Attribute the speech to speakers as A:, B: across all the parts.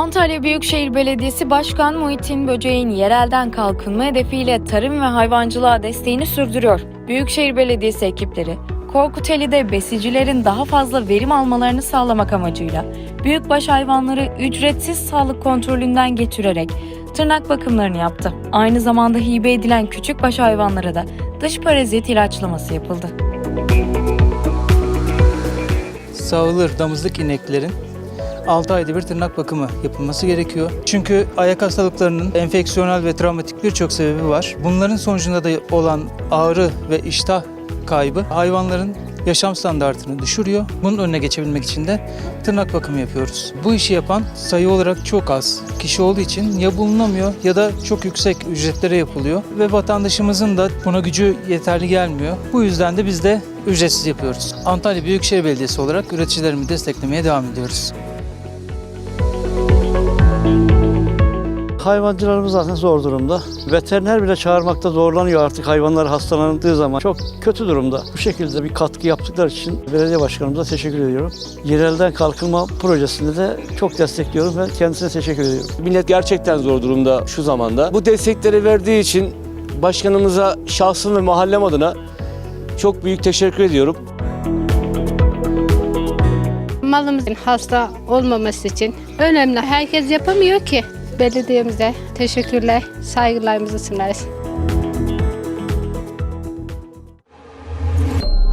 A: Antalya Büyükşehir Belediyesi Başkan Muhittin Böceğin yerelden kalkınma hedefiyle tarım ve hayvancılığa desteğini sürdürüyor. Büyükşehir Belediyesi ekipleri Korkuteli'de besicilerin daha fazla verim almalarını sağlamak amacıyla büyükbaş hayvanları ücretsiz sağlık kontrolünden geçirerek tırnak bakımlarını yaptı. Aynı zamanda hibe edilen küçükbaş hayvanlara da dış parazit ilaçlaması yapıldı.
B: sağılır damızlık ineklerin 6 ayda bir tırnak bakımı yapılması gerekiyor. Çünkü ayak hastalıklarının enfeksiyonel ve travmatik birçok sebebi var. Bunların sonucunda da olan ağrı ve iştah kaybı hayvanların yaşam standartını düşürüyor. Bunun önüne geçebilmek için de tırnak bakımı yapıyoruz. Bu işi yapan sayı olarak çok az kişi olduğu için ya bulunamıyor ya da çok yüksek ücretlere yapılıyor ve vatandaşımızın da buna gücü yeterli gelmiyor. Bu yüzden de biz de ücretsiz yapıyoruz. Antalya Büyükşehir Belediyesi olarak üreticilerimi desteklemeye devam ediyoruz.
C: Hayvancılarımız zaten zor durumda. Veteriner bile çağırmakta zorlanıyor artık hayvanlar hastalandığı zaman. Çok kötü durumda. Bu şekilde bir katkı yaptıkları için belediye başkanımıza teşekkür ediyorum. Yerelden kalkınma projesinde de çok destekliyorum ve kendisine teşekkür ediyorum.
D: Millet gerçekten zor durumda şu zamanda. Bu destekleri verdiği için başkanımıza şahsım ve mahallem adına çok büyük teşekkür ediyorum.
E: Malımızın hasta olmaması için önemli. Herkes yapamıyor ki. Belediyemize teşekkürler, saygılarımızı sunarız.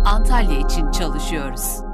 F: Antalya için çalışıyoruz.